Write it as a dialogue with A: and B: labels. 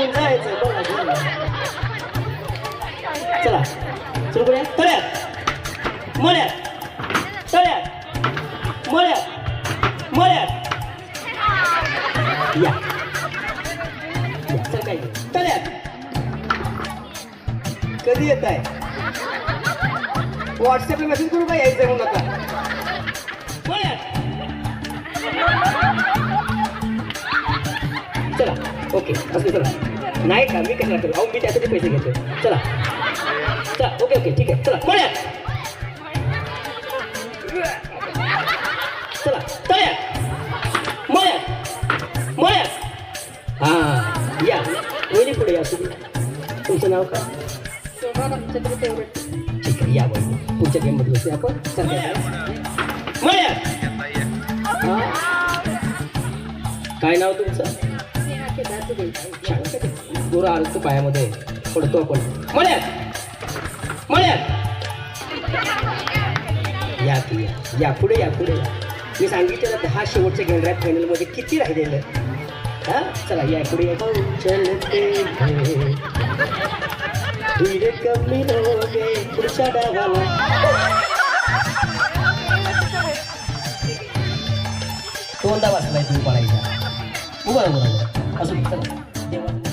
A: मागून जायचं बघा. चला सुरू करूया? तळ्यात. मळ्यात. तळ्यात. मळ्यात. मळ्यात. या. या तळ्यात. कधी येत आहे? व्हॉट्सअपला मेसेज करू का? यायचं म्हणून आता. मळ्यात. चला. ओके असं चला. नाही का मी कशाला करू? अहो मी त्यासाठी पैसे घेतो चला. चला ओके ओके ठीक आहे. चला मळ्यात चला तळ्यात मळ्यात. मळ्यात. हां या. वहिनी पुढे या तुम्ही. तुमचं नाव काय? ठीक आहे या बघ पुढच्या गेममध्ये बसूया आपण. संध्याकाळी मळ्यात. हां. काय नाव तुमचं? गोरा आलं पायामध्ये. पडतो आपण. मळ्यात! मळ्यात! या की या. या पुढे या पुढे. या मी सांगितलं दहा शेवटच्या गेंड्रात फायनलमध्ये किती राहिलेलं? हां? चला या पुढे. या चलते कमी लोगे पुढच्या डावाला. दोनदा वाचलाय तुम्ही पळायचा उभा उभा 他是米色